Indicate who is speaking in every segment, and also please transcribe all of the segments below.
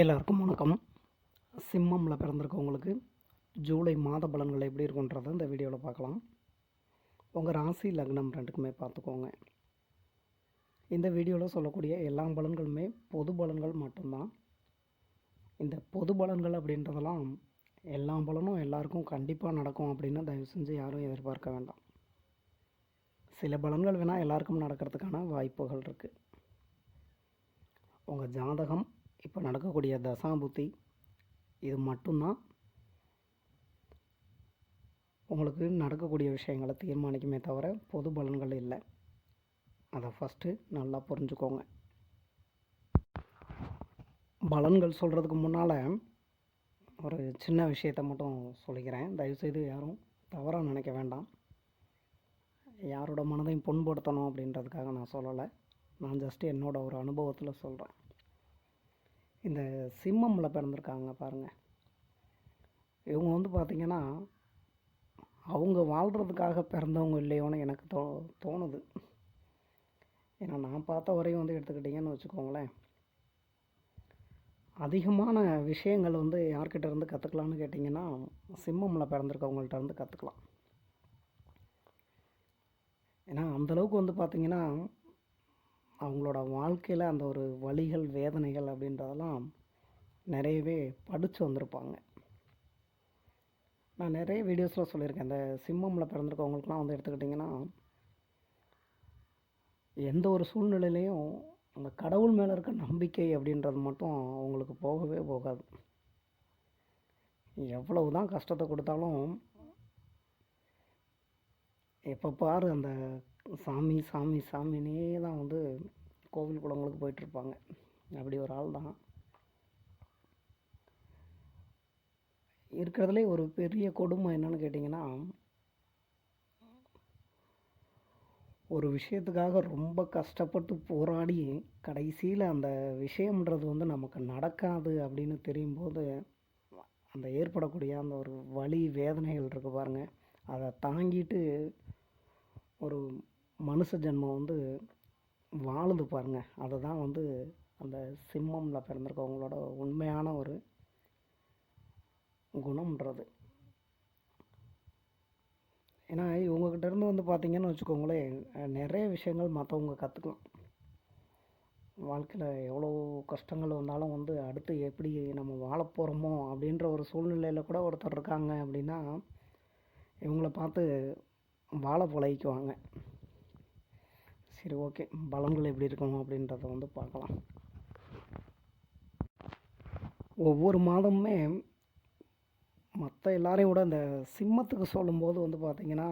Speaker 1: எல்லாருக்கும் வணக்கம். சிம்மமில் பிறந்திருக்கவங்களுக்கு ஜூலை மாத பலன்கள் எப்படி இருக்குன்றதை இந்த வீடியோவில் பார்க்கலாம். உங்கள் ராசி லக்னம் ரெண்டுக்குமே பார்த்துக்கோங்க. இந்த வீடியோவில் சொல்லக்கூடிய எல்லா பலன்களுமே பொது பலன்கள் மட்டும்தான். இந்த பொது பலன்கள் அப்படின்றதெல்லாம் எல்லா பலனும் எல்லாருக்கும் கண்டிப்பாக நடக்கும் அப்படின்னு தயவு செஞ்சு யாரும் எதிர்பார்க்க வேண்டாம். சில பலன்கள் வேணால் எல்லாருக்கும் நடக்கிறதுக்கான வாய்ப்புகள் இருக்குது உங்கள் ஜாதகம் இப்போ நடக்கக்கூடிய தசாபுத்தி இது மட்டும்தான். உங்களுக்கு நடக்கக்கூடிய விஷயங்களை தீர்மானிக்குமே தவிர பொது பலன்கள் இல்லை. அதை ஃபஸ்ட்டு நல்லா புரிஞ்சுக்கோங்க. பலன்கள் சொல்கிறதுக்கு முன்னால் ஒரு சின்ன விஷயத்தை மட்டும் சொல்லிக்கிறேன். தயவுசெய்து யாரும் தவறாக நினைக்க வேண்டாம். யாரோட மனதையும் புண்படுத்தணும் அப்படின்றதுக்காக நான் சொல்லலை. நான் ஜஸ்ட் என்னோட ஒரு அனுபவத்தில் சொல்கிறேன் இந்த சிம்மமில் பிறந்திருக்காங்க பாருங்கள் இவங்க வந்து பார்த்திங்கன்னா அவங்க வாழ்கிறதுக்காக பிறந்தவங்க இல்லையோன்னு எனக்கு தோ தோணுது. ஏன்னா நான் பார்த்த வரையும் வந்து எடுத்துக்கிட்டிங்கன்னு வச்சுக்கோங்களேன். அதிகமான விஷயங்கள் வந்து யார்கிட்ட இருந்து கற்றுக்கலான்னு கேட்டிங்கன்னா சிம்மமில் பிறந்திருக்கவங்கள்ட்ட இருந்து கற்றுக்கலாம் ஏன்னா அந்தளவுக்கு வந்து பார்த்திங்கன்னா அவங்களோட வாழ்க்கையில் அந்த ஒரு வழிகள் வேதனைகள் அப்படின்றதெல்லாம் நிறையவே படித்து வந்திருப்பாங்க. நான் நிறைய வீடியோஸில் சொல்லியிருக்கேன். இந்த சிம்மமில் பிறந்திருக்கவங்களுக்குலாம் வந்து எடுத்துக்கிட்டிங்கன்னா எந்த ஒரு சூழ்நிலையிலையும் அந்த கடவுள் மேலே இருக்க நம்பிக்கை அப்படின்றது மட்டும் அவங்களுக்கு போகவே போகாது. எவ்வளவு தான் கஷ்டத்தை கொடுத்தாலும் எப்போ பாரு அந்த சாமி சாமி சாமினே தான் வந்து கோவில் குளங்களுக்கு போயிட்டுருப்பாங்க. அப்படி ஒரு ஆள் தான். இருக்கிறதுலே ஒரு பெரிய கொடுமை என்னன்னு கேட்டிங்கன்னா ஒரு விஷயத்துக்காக ரொம்ப கஷ்டப்பட்டு போராடி கடைசியில் அந்த விஷயம்ன்றது வந்து நமக்கு நடக்காது அப்படின்னு தெரியும்போது அந்த ஏற்படக்கூடிய அந்த ஒரு வலி வேதனைகள் இருக்குது பாருங்கள் அதை தாங்கிட்டு ஒரு மனுஷ ஜென்மம் வந்து வாழுது பாருங்கள் அதை தான் வந்து அந்த சிம்மமில் பிறந்திருக்கவங்களோட உண்மையான ஒரு குணம்ன்றது. ஏன்னா இவங்கக்கிட்ட இருந்து வந்து பார்த்திங்கன்னு வச்சுக்கோங்களேன் நிறைய விஷயங்கள் மற்றவங்க கற்றுக்கலாம் வாழ்க்கையில் எவ்வளோ கஷ்டங்கள் வந்தாலும் வந்து அடுத்து எப்படி நம்ம வாழ போகிறோமோ அப்படின்ற ஒரு சூழ்நிலையில் கூட ஒருத்தர் இருக்காங்க அப்படின்னா இவங்கள பார்த்து வாழ பழகிக்குவாங்க. சரி ஓகே. பலன்கள் எப்படி இருக்கும் அப்படின்றத வந்து பார்க்கலாம். ஒவ்வொரு மாதமுமே மற்ற எல்லாரையும் விட இந்த சிம்மத்துக்கு சொல்லும்போது வந்து பார்த்திங்கன்னா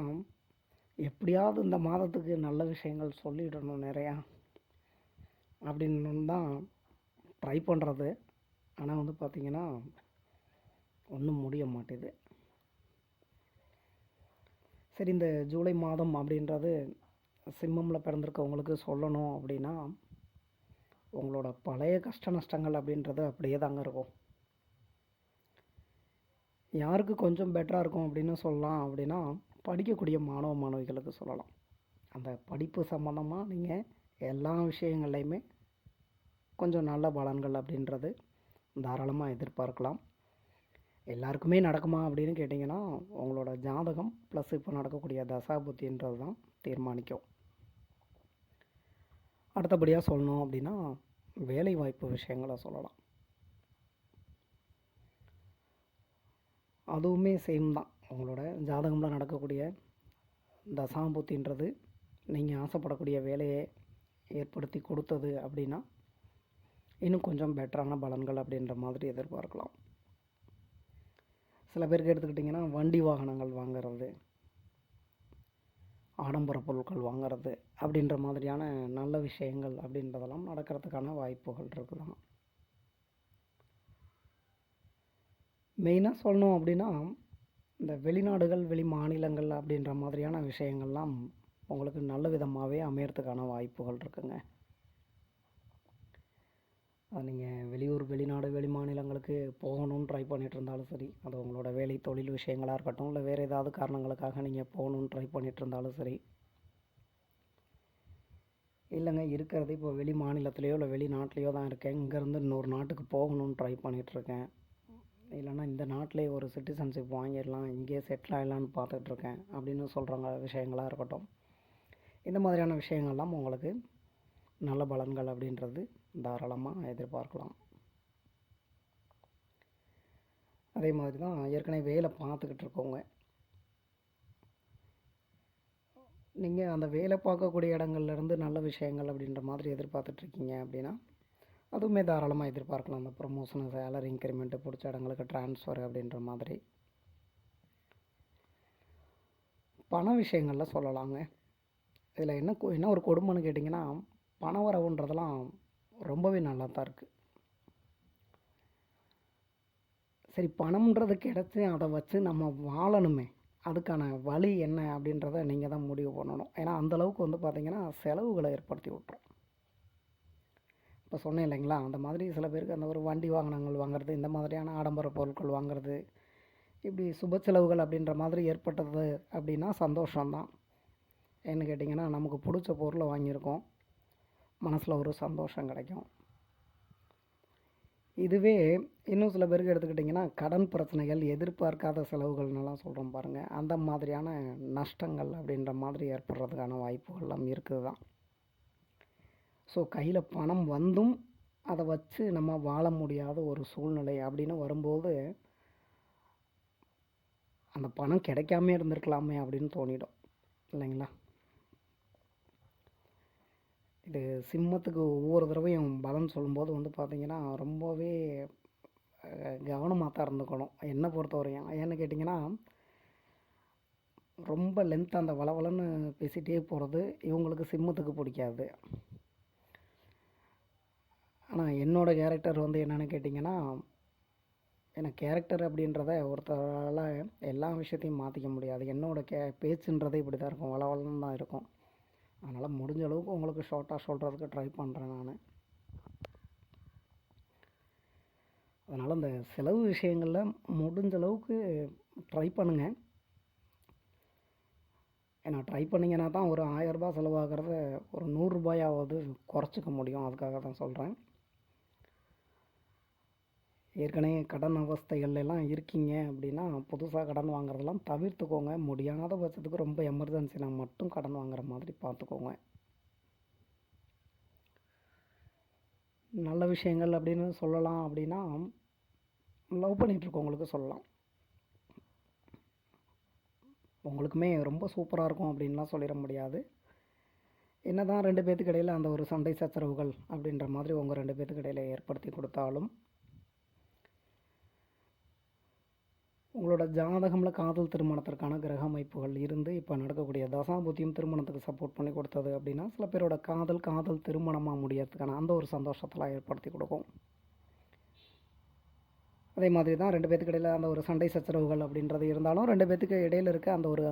Speaker 1: எப்படியாவது இந்த மாதத்துக்கு நல்ல விஷயங்கள் சொல்லிடணும் நிறையா அப்படின்னு தான் ட்ரை பண்ணுறது ஆனால் வந்து பார்த்திங்கன்னா ஒன்றும் முடிய மாட்டேது. சரி இந்த ஜூலை மாதம் அப்படின்றது சிம்மமில் பிறந்திருக்கவங்களுக்கு சொல்லணும் அப்படின்னா உங்களோட பழைய கஷ்ட நஷ்டங்கள் அப்படின்றது அப்படியே தாங்க இருக்கும். யாருக்கு கொஞ்சம் பெட்டராக இருக்கும் அப்படின்னு சொல்லலாம் அப்படின்னா படிக்கக்கூடிய மாணவ மாணவிகளுக்கு சொல்லலாம். அந்த படிப்பு சம்மந்தமாக நீங்கள் எல்லா விஷயங்கள்லையுமே கொஞ்சம் நல்ல பலன்கள் அப்படின்றது தாராளமாக எதிர்பார்க்கலாம். எல்லாருக்குமே நடக்குமா அப்படின்னு கேட்டிங்கன்னா உங்களோட ஜாதகம் ப்ளஸ் இப்போ நடக்கக்கூடிய தசாபுத்தின்றது தான் தீர்மானிக்கும். அடுத்தபடியாக சொல்லணும் அப்படின்னா வேலைவாய்ப்பு விஷயங்களை சொல்லலாம். அதுவுமே சேம் தான். உங்களோட ஜாதகமில் நடக்கக்கூடிய தசாம்பூத்தின்றது நீங்கள் ஆசைப்படக்கூடிய வேலையை ஏற்படுத்தி கொடுத்தது அப்படின்னா இன்னும் கொஞ்சம் பெட்டரான பலன்கள் அப்படின்ற மாதிரி எதிர்பார்க்கலாம். சில பேருக்கு எடுத்துக்கிட்டிங்கன்னா வண்டி வாகனங்கள் வாங்கிறது ஆடம்பர பொருட்கள் வாங்கிறது அப்படின்ற மாதிரியான நல்ல விஷயங்கள் அப்படின்றதெல்லாம் நடக்கிறதுக்கான வாய்ப்புகள் இருக்குதான். மெயினாக சொல்லணும் அப்படின்னா இந்த வெளிநாடுகள் வெளி மாநிலங்கள் அப்படின்ற மாதிரியான விஷயங்கள்லாம் உங்களுக்கு நல்ல விதமாகவே அமையறதுக்கான வாய்ப்புகள் இருக்குங்க. நீங்கள் வெளியூர் வெளிநாடு வெளி மாநிலங்களுக்கு போகணும்னு ட்ரை பண்ணிகிட்டு இருந்தாலும் சரி அது உங்களோட வேலை தொழில் விஷயங்களாக இருக்கட்டும் இல்லை வேறு ஏதாவது காரணங்களுக்காக நீங்கள் போகணுன்னு ட்ரை பண்ணிகிட்டு இருந்தாலும் சரி. இல்லைங்க இருக்கிறது இப்போ வெளி மாநிலத்திலையோ இல்லை வெளிநாட்டிலையோ தான் இருக்கேன். இங்கேருந்து இன்னொரு நாட்டுக்கு போகணும்னு ட்ரை பண்ணிகிட்ருக்கேன் இல்லைன்னா இந்த நாட்டிலே ஒரு சிட்டிசன்ஷிப் வாங்கிடலாம் இங்கேயே செட்டில் ஆகிடலான்னு பார்த்துட்ருக்கேன் அப்படின்னு சொல்கிறவங்க விஷயங்களாக இருக்கட்டும். இந்த மாதிரியான விஷயங்கள்லாம் உங்களுக்கு நல்ல பலன்கள் அப்படின்றது தாராளமாக எதிர்பார்க்கலாம். அதே மாதிரி தான் ஏற்கனவே வேலை பார்த்துக்கிட்டு இருக்கோங்க நீங்கள் அந்த வேலை பார்க்கக்கூடிய இடங்கள்லேருந்து நல்ல விஷயங்கள் அப்படின்ற மாதிரி எதிர்பார்த்துட்ருக்கீங்க அப்படின்னா அதுவுமே தாராளமாக எதிர்பார்க்கலாம். அந்த ப்ரொமோஷன் சேலரி இன்க்ரிமெண்ட்டு பிடிச்ச இடங்களுக்கு ட்ரான்ஸ்ஃபர் அப்படின்ற மாதிரி. பண விஷயங்களில் சொல்லலாங்க. இதில் என்ன கொ- என்ன ஒரு கொடுமைன்னு கேட்டிங்கன்னா பண வரவுன்றதெல்லாம் ரொம்பவே நல்லா தான் இருக்குது சரி பணம்ன்றது கிடச்சி அதை வச்சு நம்ம வாழணுமே. அதுக்கான வழி என்ன அப்படின்றத நீங்கள் தான் முடிவு பண்ணணும். ஏன்னா அந்த அளவுக்கு வந்து பார்த்திங்கன்னா செலவுகளை ஏற்படுத்தி விட்ரும் இப்போ சொன்னேன் இல்லைங்களா அந்த மாதிரி சில பேருக்கு அந்த ஒரு வண்டி வாகனங்கள் வாங்குறது இந்த மாதிரியான ஆடம்பர பொருட்கள் வாங்குறது இப்படி சுப செலவுகள் அப்படின்ற மாதிரி ஏற்பட்டது அப்படின்னா சந்தோஷம்தான். ஏன்னு கேட்டிங்கன்னா நமக்கு பிடிச்ச பொருளை வாங்கியிருக்கோம். மனசில் ஒரு சந்தோஷம் கிடைக்கும். இதுவே இன்னும் சில பேருக்கு எடுத்துக்கிட்டிங்கன்னா கடன் பிரச்சனைகள் எதிர்பார்க்காத செலவுகள்னெல்லாம் சொல்கிறோம் பாருங்கள் அந்த மாதிரியான நஷ்டங்கள் அப்படின்ற மாதிரி ஏற்படுறதுக்கான வாய்ப்புகள்லாம் இருக்குது தான் ஸோ கையில் பணம் வந்தும் அதை வச்சு நம்ம வாழ முடியாத ஒரு சூழ்நிலை அப்படின்னு வரும்போது அந்த பணம் கிடைக்காம இருந்திருக்கலாமே அப்படின்னு தோணிடும். இல்லைங்களா? இது சிம்மத்துக்கு ஒவ்வொரு தடவையும் பலன் சொல்லும்போது வந்து பார்த்திங்கன்னா ரொம்பவே கவனமாக தான் இருந்துக்கணும். என்னை பொறுத்தவரையும். ஏன்னு கேட்டிங்கன்னா ரொம்ப லென்த் அந்த வளவலன்னு பேசிகிட்டே போகிறது இவங்களுக்கு சிம்மத்துக்கு பிடிக்காது. ஆனால் என்னோடய கேரக்டர் வந்து என்னென்னு கேட்டிங்கன்னா எனக்கு கேரக்டர் அப்படின்றத ஒருத்தரால் எல்லா விஷயத்தையும் மாற்றிக்க முடியாது. என்னோடய கே பேச்சுன்றதே இப்படி தான் இருக்கும். வளவலன்னு தான் இருக்கும். அதனால் முடிஞ்ச அளவுக்கு உங்களுக்கு ஷார்ட்டாக சொல்கிறதுக்கு ட்ரை பண்ணுறேன் நான். அதனால் இந்த செலவு விஷயங்களில் முடிஞ்ச அளவுக்கு ட்ரை பண்ணுங்கள் ஏன்னா ட்ரை பண்ணிங்கன்னா தான் ஒரு ஆயரரூபா செலவாகிறத ஒரு நூறுரூபாயாவது குறைச்சிக்க முடியும். அதுக்காக தான் சொல்கிறேன் ஏற்கனவே கடன் அவஸ்தைகள்லாம் இருக்கீங்க அப்படின்னா புதுசாக கடன் வாங்குறதெல்லாம் தவிர்த்துக்கோங்க. முடியாத பட்சத்துக்கு ரொம்ப எமர்ஜென்சினா மட்டும் கடன் வாங்குற மாதிரி பார்த்துக்கோங்க. நல்ல விஷயங்கள் அப்படின்னு சொல்லலாம் அப்படின்னா லவ் பண்ணிகிட்ருக்கவங்களுக்கு சொல்லலாம். உங்களுக்குமே ரொம்ப சூப்பராக இருக்கும் அப்படின்லாம் சொல்லிட முடியாது. என்ன தான் ரெண்டு பேத்துக்கு இடையில் அந்த ஒரு சண்டை சச்சரவுகள் அப்படின்ற மாதிரி உங்கள் ரெண்டு பேத்துக்கு இடையில் ஏற்படுத்தி கொடுத்தாலும் உங்களோட ஜாதகமில் காதல் திருமணத்திற்கான கிரக அமைப்புகள் இருந்து இப்போ நடக்கக்கூடிய தசாபுத்தியும் திருமணத்துக்கு சப்போர்ட் பண்ணி கொடுத்தது அப்படின்னா சில பேரோட காதல் காதல் திருமணமாக முடியறதுக்கான அந்த ஒரு சந்தோஷத்தெல்லாம் ஏற்படுத்தி கொடுக்கும். அதே மாதிரி தான் ரெண்டு பேத்துக்கு இடையில் அந்த ஒரு சண்டை சச்சரவுகள் அப்படின்றது இருந்தாலும் ரெண்டு பேத்துக்கு இடையில் இருக்க அந்த ஒரு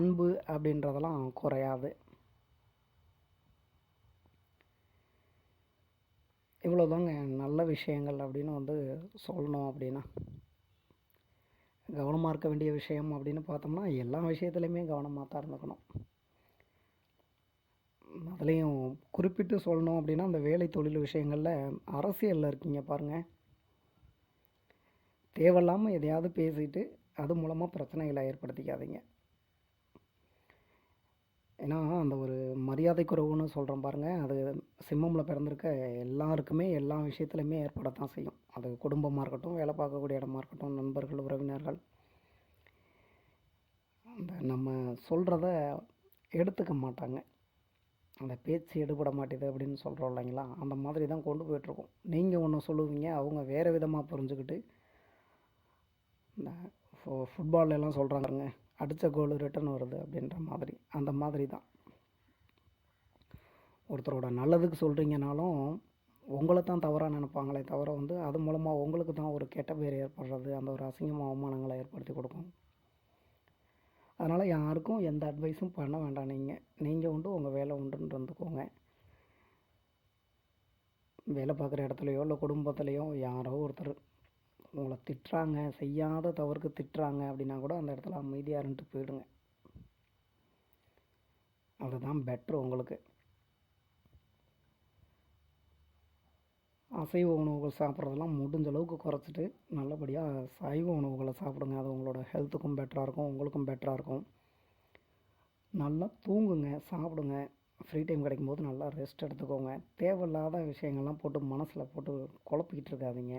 Speaker 1: அன்பு அப்படின்றதெல்லாம் குறையாது. இவ்வளோதாங்க நல்ல விஷயங்கள் அப்படின்னு வந்து சொல்லணும் அப்படின்னா. கவனமாக இருக்க வேண்டிய விஷயம் அப்படின்னு பார்த்தோம்னா எல்லா விஷயத்துலையுமே கவனமாக தான் இருந்துக்கணும். அதுலேயும் குறிப்பிட்டு சொல்லணும் அப்படின்னா அந்த வேலை தொழில் விஷயங்களில் அரசியலில் இருக்கீங்க பாருங்கள் தேவையில்லாமல் எதையாவது பேசிட்டு அது மூலமாக பிரச்சனைகளை ஏற்படுத்திக்காதீங்க. ஏன்னா அந்த ஒரு மரியாதை குறைவுன்னு சொல்கிறோம் பாருங்கள் அது சிம்மமில் பிறந்திருக்க எல்லாருக்குமே எல்லா விஷயத்துலையுமே ஏற்படத்தான் செய்யும். அது குடும்பமாக இருக்கட்டும் வேலை பார்க்கக்கூடிய இடமா இருக்கட்டும் நண்பர்கள் உறவினர்கள். அந்த நம்ம சொல்கிறத எடுத்துக்க மாட்டாங்க. அந்த பேச்சு எடுபட மாட்டேது அப்படின்னு சொல்கிறோம் இல்லைங்களா? அந்த மாதிரி தான் கொண்டு போயிட்டுருக்கோம். நீங்கள் ஒன்று சொல்லுவீங்க அவங்க வேறு விதமாக புரிஞ்சுக்கிட்டு இந்த ஃபுட்பால் எல்லாம் சொல்கிறாங்க அடித்த கோல் ரிட்டர்ன் வருது அப்படின்ற மாதிரி. அந்த மாதிரி தான். ஒருத்தரோட நல்லதுக்கு சொல்கிறீங்கனாலும் உங்களை தான் தவறாக நினைப்பாங்களே தவிர வந்து அது மூலமாக உங்களுக்கு தான் ஒரு கெட்ட பேர் ஏற்படுறது அந்த ஒரு அசிங்கமாக அவமானங்களை ஏற்படுத்தி கொடுக்கும். அதனால் யாருக்கும் எந்த அட்வைஸும் பண்ண வேண்டாம் நீங்கள் நீங்கள் உண்டு உங்கள் வேலை உண்டுன்னு இருந்துக்கோங்க. வேலை பார்க்குற இடத்துலையோ இல்லை குடும்பத்துலேயோ யாரோ ஒருத்தர் உங்களை திட்டுறாங்க செய்யாத தவறுக்கு திட்டுறாங்க அப்படின்னா கூட அந்த இடத்துல அமைதியாக இருந்துட்டு போயிடுங்க. அதுதான் பெட்ரு உங்களுக்கு. அசைவ உணவுகள் சாப்பிட்றதெல்லாம் முடிஞ்ச அளவுக்கு குறைச்சிட்டு நல்லபடியாக சைவ உணவுகளை சாப்பிடுங்க. அது உங்களோட ஹெல்த்துக்கும் பெட்டராக இருக்கும் உங்களுக்கும் பெட்டராக இருக்கும். நல்லா தூங்குங்க சாப்பிடுங்க. ஃப்ரீ டைம் கிடைக்கும்போது நல்லா ரெஸ்ட் எடுத்துக்கோங்க. தேவையில்லாத விஷயங்கள்லாம் போட்டு மனசில் போட்டு குழப்பிக்கிட்டு இருக்காதீங்க.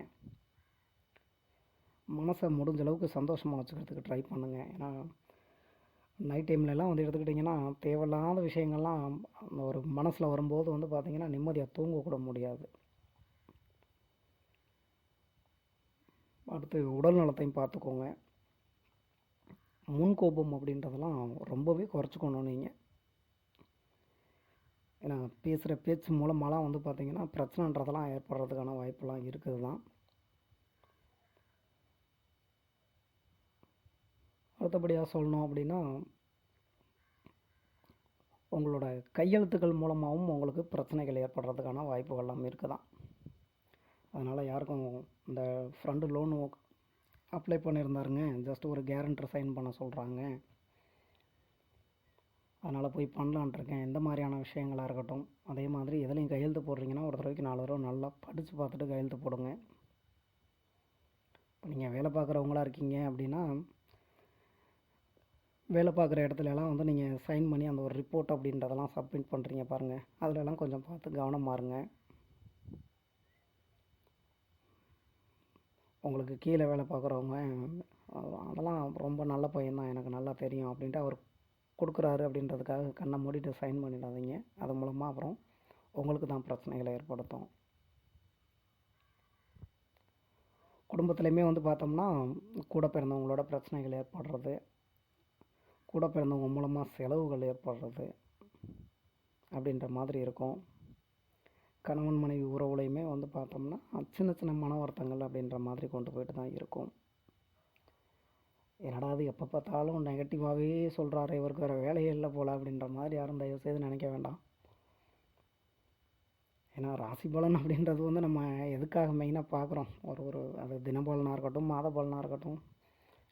Speaker 1: மனசை முடிஞ்ச அளவுக்கு சந்தோஷமாக வச்சுக்கிறதுக்கு ட்ரை பண்ணுங்கள் ஏன்னா நைட் டைம்லலாம் வந்து எடுத்துக்கிட்டிங்கன்னா தேவையில்லாத விஷயங்கள்லாம் அந்த ஒரு மனசில் வரும்போது வந்து பார்த்திங்கன்னா நிம்மதியாக தூங்கக்கூட முடியாது. அடுத்து உடல் நலத்தையும் பார்த்துக்கோங்க முன்கோபம் அப்படின்றதெல்லாம் ரொம்பவே குறைச்சிக்கணும் நீங்கள் ஏன்னா பேசுகிற பேச்சு மூலமாலாம் வந்து பார்த்திங்கன்னா பிரச்சனைன்றதெல்லாம் ஏற்படுறதுக்கான வாய்ப்பெல்லாம் இருக்குது தான் அடுத்தபடியாக சொல்லணும் அப்படின்னா உங்களோட கையெழுத்துக்கள் மூலமாகவும் உங்களுக்கு பிரச்சனைகள் ஏற்படுறதுக்கான வாய்ப்புகள்லாம் இருக்குதான். அதனால் யாருக்கும் இந்த ஃப்ரெண்டு லோனு அப்ளை பண்ணியிருந்தாருங்க. ஜஸ்ட் ஒரு கேரண்டர் சைன் பண்ண சொல்கிறாங்க அதனால் போய் பண்ணலான்ட்ருக்கேன் எந்த மாதிரியான விஷயங்களாக இருக்கட்டும் அதே மாதிரி எதுலேயும் கையெழுத்து போடுறீங்கன்னா ஒரு தடவைக்கு நாலு தடவை நல்லா படித்து பார்த்துட்டு கையெழுத்து போடுங்க. இப்போ நீங்கள் வேலை பார்க்குறவங்களா இருக்கீங்க அப்படின்னா வேலை பார்க்குற இடத்துலலாம் வந்து நீங்கள் சைன் பண்ணி அந்த ஒரு ரிப்போர்ட் அப்படின்றதெல்லாம் சப்மிட் பண்ணுறீங்க பாருங்கள் அதிலலாம் கொஞ்சம் பார்த்து கவனமாக இருங்க உங்களுக்கு கீழே வேலை பார்க்குறவங்க அதெல்லாம் ரொம்ப நல்ல பையன்தான் எனக்கு நல்லா தெரியும் அப்படின்ட்டு அவர் கொடுக்குறாரு அப்படின்றதுக்காக கண்ணை மூடிட்டு சைன் பண்ணிடாதீங்க. அது மூலமாக அப்புறம் உங்களுக்கு தான் பிரச்சனைகளை ஏற்படுத்தும். குடும்பத்துலேயுமே வந்து பார்த்தோம்னா கூட பிறந்தவங்களோட பிரச்சனைகள் ஏற்படுறது. கூட பிறந்தவங்க மூலமாக செலவுகள் ஏற்படுறது அப்படின்ற மாதிரி இருக்கும். கணவன் மனைவி உறவுலையுமே வந்து பார்த்தோம்னா சின்ன சின்ன மன வருத்தங்கள் அப்படின்ற மாதிரி கொண்டு போயிட்டு தான் இருக்கும். என்னடா அது எப்போ பார்த்தாலும் நெகட்டிவாகவே சொல்கிறாரு இவருக்கு வேறு வேலையே இல்லை போல் அப்படின்ற மாதிரி யாரும் தயவு செய்து நினைக்க வேண்டாம். ஏன்னா ராசி பலன் அப்படின்றது வந்து நம்ம எதுக்காக மெயினாக பார்க்குறோம்? ஒரு ஒரு அது தினபலனாக இருக்கட்டும் மாத பலனாக இருக்கட்டும்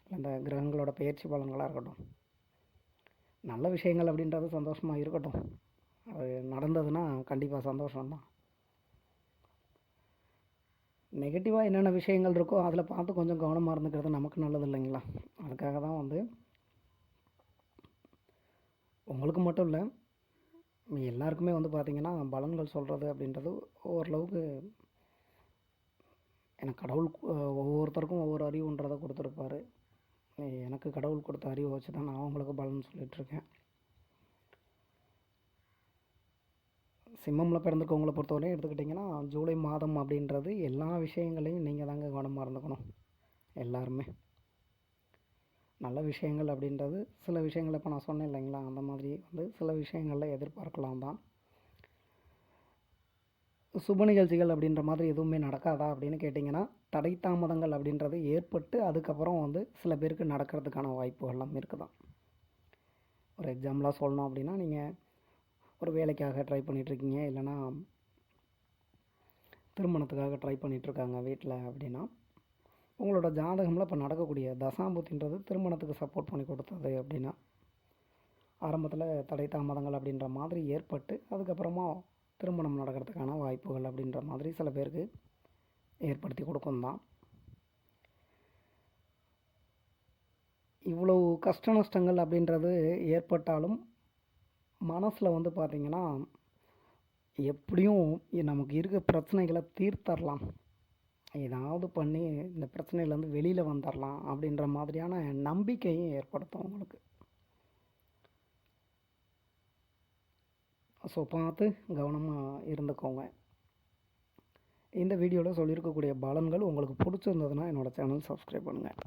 Speaker 1: இல்லை இந்த கிரகங்களோட பயிற்சி பலன்களாக இருக்கட்டும். நல்ல விஷயங்கள் அப்படின்றது சந்தோஷமாக இருக்கட்டும். அது நடந்ததுன்னா கண்டிப்பாக சந்தோஷம்தான். நெகட்டிவாக என்னென்ன விஷயங்கள் இருக்கோ அதில் பார்த்து கொஞ்சம் கவனமாக இருந்துக்கிறது நமக்கு நல்லது இல்லைங்களா? அதுக்காக தான் வந்து உங்களுக்கு மட்டும் இல்லை எல்லாருக்குமே வந்து பார்த்திங்கன்னா பலன்கள் சொல்கிறது அப்படின்றது ஓரளவுக்கு எனக்கு கடவுள் ஒவ்வொருத்தருக்கும் ஒவ்வொரு அறிவுன்றதை கொடுத்துருப்பாரு. எனக்கு கடவுள் கொடுத்த அறிவை வச்சு தான் நான் அவங்களுக்கு பலன் சொல்லிகிட்ருக்கேன் சிம்மமில் பிறந்திருக்கவங்களை பொறுத்தவரையும் எடுத்துக்கிட்டிங்கன்னா ஜூலை மாதம் அப்படின்றது எல்லா விஷயங்களையும் நீங்கள் தாங்க கவனமாக இருந்துக்கணும். எல்லாருமே. நல்ல விஷயங்கள் அப்படின்றது சில விஷயங்கள் இப்போ நான் சொன்னேன் இல்லைங்களா? அந்த மாதிரி வந்து சில விஷயங்களில் எதிர்பார்க்கலாம் தான். சுப நிகழ்ச்சிகள் அப்படின்ற மாதிரி எதுவுமே நடக்காதா அப்படின்னு கேட்டிங்கன்னா தடை தாமதங்கள் அப்படின்றது ஏற்பட்டு அதுக்கப்புறம் வந்து சில பேருக்கு நடக்கிறதுக்கான வாய்ப்புகள்லாம் இருக்குதான். ஒரு எக்ஸாம்பிளாக சொல்லணும் அப்படின்னா நீங்கள் ஒரு வேலைக்காக ட்ரை பண்ணிகிட்ருக்கீங்க இல்லைன்னா திருமணத்துக்காக ட்ரை பண்ணிகிட்ருக்காங்க வீட்டில் அப்படின்னா உங்களோட ஜாதகமில் இப்போ நடக்கக்கூடிய தசாம்புத்தின்றது திருமணத்துக்கு சப்போர்ட் பண்ணி கொடுத்தது அப்படின்னா ஆரம்பத்தில் தடை தாமதங்கள் அப்படின்ற மாதிரி ஏற்பட்டு அதுக்கப்புறமா திருமணம் நடக்கிறதுக்கான வாய்ப்புகள் அப்படின்ற மாதிரி சில பேருக்கு ஏற்படுத்தி கொடுக்கும் தான் இவ்வளவு கஷ்ட நஷ்டங்கள் அப்படின்றது ஏற்பட்டாலும் மனசில் வந்து பார்த்திங்கன்னா எப்படியும் நமக்கு இருக்க பிரச்சனைகளை தீர்த்தரலாம். ஏதாவது பண்ணி இந்த பிரச்சனையிலேருந்து வெளியில் வந்துடலாம் அப்படின்ற மாதிரியான நம்பிக்கையும் ஏற்படுத்தும் உங்களுக்கு. ஸோ பார்த்து கவனமாக இருந்துக்கோங்க. இந்த வீடியோவில் சொல்லியிருக்கக்கூடிய பலன்கள் உங்களுக்கு பிடிச்சிருந்ததுன்னா என்னோடய சேனல் சப்ஸ்கிரைப் பண்ணுங்கள்